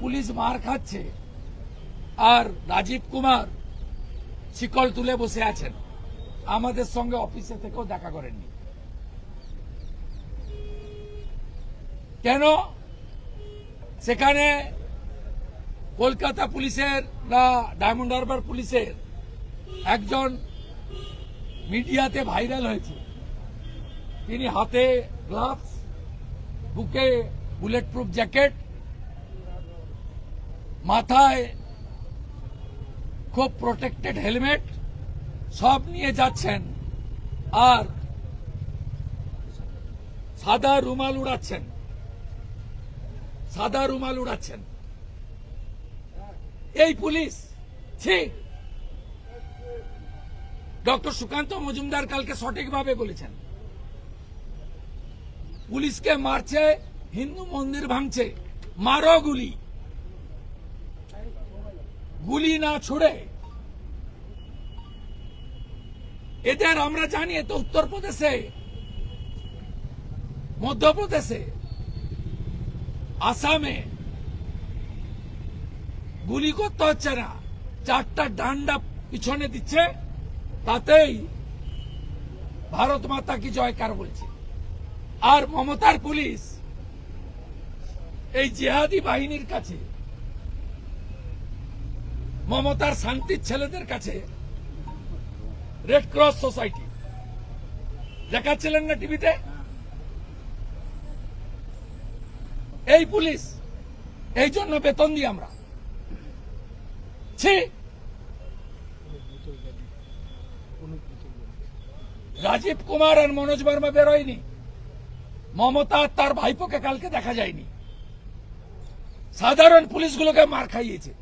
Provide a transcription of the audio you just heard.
Police মার খাচ্ছে। আর রাজীব কুমার শিকল তুলে বসে আছেন। আমাদের সঙ্গে অফিসে থেকেও দেখা করেননি। কেন? সেখানে কলকাতা পুলিশের না ডায়মন্ড হারবার পুলিশের একজন মিডিয়াতে ভাইরাল হয়েছে। তিনি হাতে গ্লাভস, বুকে বুলেট প্রুফ জ্যাকেট মাথায় খুব প্রোটেক্টেড হেলমেট সব নিয়ে যাচ্ছেন আর সাদা রুমাল উড়াচ্ছেন। সাদা রুমাল উড়াচ্ছেন। এই পুলিশ, ছি। ডক্টর সুকান্ত মজুমদার কালকে সঠিকভাবে বলেছেন। পুলিশকে মারছে, হিন্দু মন্দির ভাঙছে, মারো গুলি। গুলি না ছুড়ে। এদের আমরা জানি তো উত্তরপ্রদেশে, মধ্যপ্রদেশে, আসামে। গুলি করতে হচ্ছে না, চারটা ডান্ডা পিছনে দিচ্ছে, তাতেই ভারত মাতা কি জয়কার বলছে। আর মমতার পুলিশ এই জেহাদি বাহিনীর কাছে মমতার শান্তির ছেলেদের কাছে রেড ক্রস সোসাইটি দেখাচ্ছিলেন না টিভিতে? এই পুলিশ, এই জন্য বেতন দিই আমরা। ছি! রাজীব কুমার আর মনোজ বর্মা বেরোয়নি। মমতা তার ভাইপোকে কালকে দেখা যায়নি। সাধারণ পুলিশগুলোকে মার খাইয়েছে।